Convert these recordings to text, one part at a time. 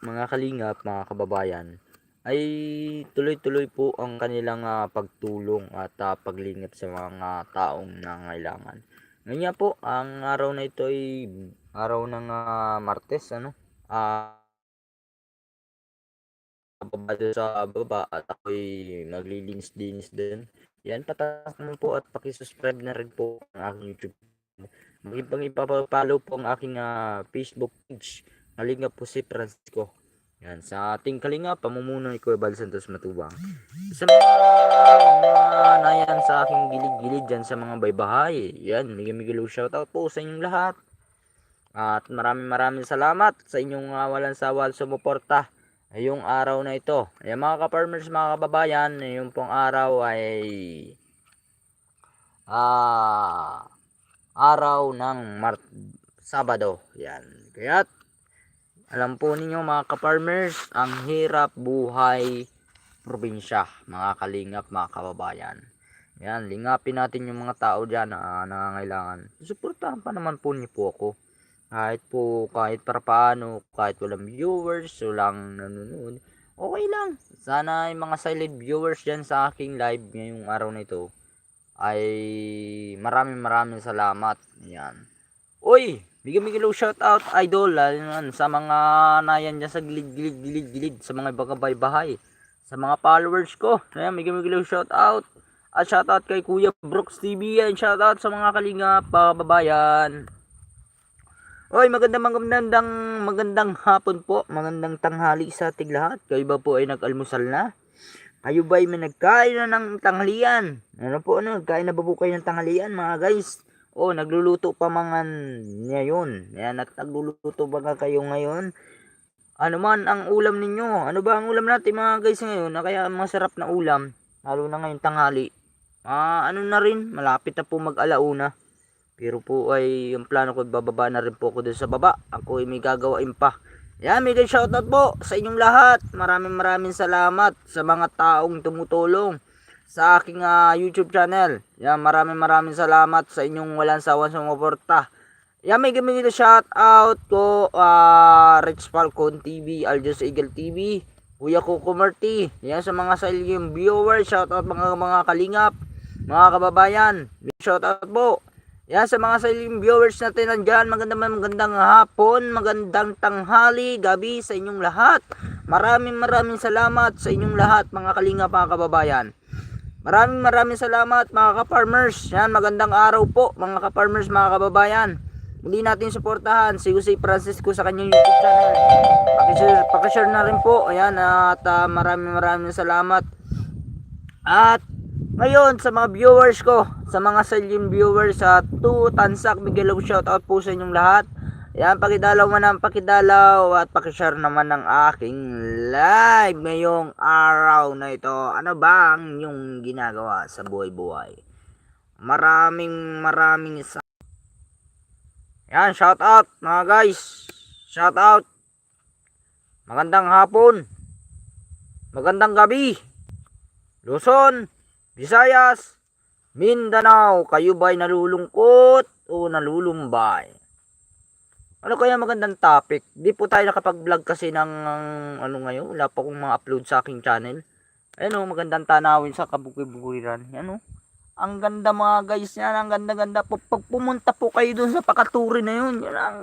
mga kalingap, mga kababayan, ay tuloy-tuloy po ang kanilang ah, pagtulong at ah, paglingap sa mga taong nangailangan. Ngayon nga po, ang araw na ito ay araw ng ah, Martes, ano? Ah, baba sa baba at ako'y maglilinis-linis din. Yan, patak mo po at pakisubscribe na rin po ang aking YouTube. Magipang ipapapalo po ang aking ah, Facebook page. Kalingap po si Francisco. Yan, sa ating kalinga, pamumuno ni Kuya Bal Santos Matubang. Sa mga, nayan sa aking gilid-gilid dyan sa mga baybahay. Yan, migil-migil shoutout po sa inyong lahat. At maraming maraming salamat sa inyong uh, walang sawal sumuporta ngayong araw na ito. Ayan mga ka-farmers, mga kababayan, ngayong pong araw ay ah araw ng Mart Sabado. Yan. Kaya alam po ninyo mga ka-farmers, ang hirap buhay probinsya, mga kalingap, mga kababayan. Yan, lingapin natin yung mga tao dyan na nangangailangan. Suportahan pa naman po niyo po ako. Kahit po, kahit para paano, kahit walang viewers, walang nanonood, okay lang. Sana yung mga silent viewers dyan sa aking live ngayong araw na ito ay maraming maraming salamat. Yan. Uy, bigyan bigyan low shout out idol lalo sa mga nayan dyan sa gilid gilid gilid gilid sa mga bagabay bahay sa mga followers ko. Ayan, bigyan bigyan low shout out. At shout out kay Kuya Brooks TV and shout out sa mga kalingap babayan. Oy, magandang magandang magandang hapon po, magandang tanghali sa ating lahat. Kayo ba po ay nag-almusal na? Kayo ba ay may nagkain na ng tanghalian? Ano po ano, nagkain na ba po kayo ng tanghalian mga guys? O, nagluluto pa mga ngayon. Yan, nagluluto ba kayo ngayon? Ano man ang ulam ninyo? Ano ba ang ulam natin mga guys ngayon? Na kaya masarap na ulam, lalo na ngayon tanghali. Ah, ano na rin, malapit na po mag-alauna. Pero po ay yung plano ko bababa na rin po ako dun sa baba. Ako ay may gagawain pa. Yan, mega shoutout po sa inyong lahat. Maraming maraming salamat sa mga taong tumutulong sa aking uh, YouTube channel. Yan, maraming maraming salamat sa inyong walang sawang sumuporta. Yan, may gamit nito shout out ko uh, Rich Falcon TV, Aljos Eagle TV, Kuya Kuko Marty. Yan sa mga sailing viewers, shout out mga mga kalingap, mga kababayan. Shout out po. Yan sa mga sailing viewers natin nandyan, magandang magandang hapon, magandang tanghali, gabi sa inyong lahat. Maraming maraming salamat sa inyong lahat mga kalinga mga kababayan. Maraming maraming salamat mga ka-farmers. Yan, magandang araw po mga ka-farmers, mga kababayan. Muli natin suportahan si Jose Francisco sa kanyang YouTube channel. Pakishare, pakishare na rin po. Ayan, at uh, maraming maraming salamat. At ngayon sa mga viewers ko, sa mga salim viewers sa 2 Tansak, bigyan shout out po sa inyong lahat. Yan, pakidalaw man ang pakidalaw at pakishare naman ng aking live ngayong araw na ito. Ano ba ang inyong ginagawa sa buhay-buhay? Maraming maraming sa Yan, shout out mga guys. Shout out. Magandang hapon. Magandang gabi. Luzon, Visayas, Mindanao, kayo ba'y nalulungkot o nalulumbay? Ano kaya magandang topic? Di po tayo nakapag-vlog kasi ng ano ngayon, wala pa akong ma-upload sa aking channel. Ayun o, magandang tanawin sa kabukibukiran. Yan o. Ang ganda mga guys yan, ang ganda-ganda po. Pag pumunta po kayo dun sa Pakaturi na yun, yan ang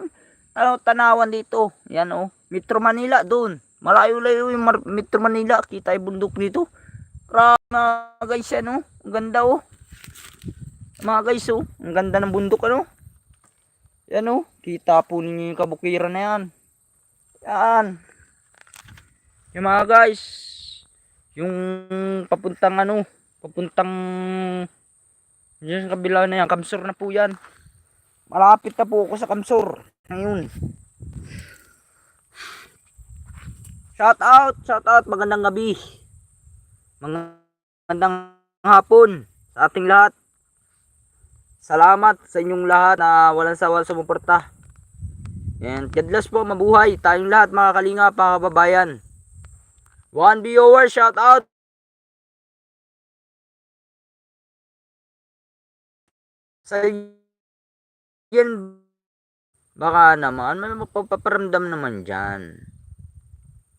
ano, tanawan dito. Yan o, Metro Manila dun. Malayo-layo yung Metro Manila, kita yung bundok dito. Grabe mga guys ano. Ang ganda oh. Mga guys oh. Ang ganda ng bundok ano. Yan oh. Kita po ninyo yung kabukiran na yan. Yan. Yung mga guys. Yung papuntang ano. Papuntang Diyan sa kabila na yan. Kamsur na po yan. Malapit na po ako sa Kamsur. Ngayon. Shout out. Shout out. Magandang gabi. Magandang hapon sa ating lahat. Salamat sa inyong lahat na walang sawal sumuporta. And God bless po, mabuhay tayong lahat mga kalinga, mga kababayan. One viewer, shout out. Sa yan, baka naman, may mapaparamdam naman dyan.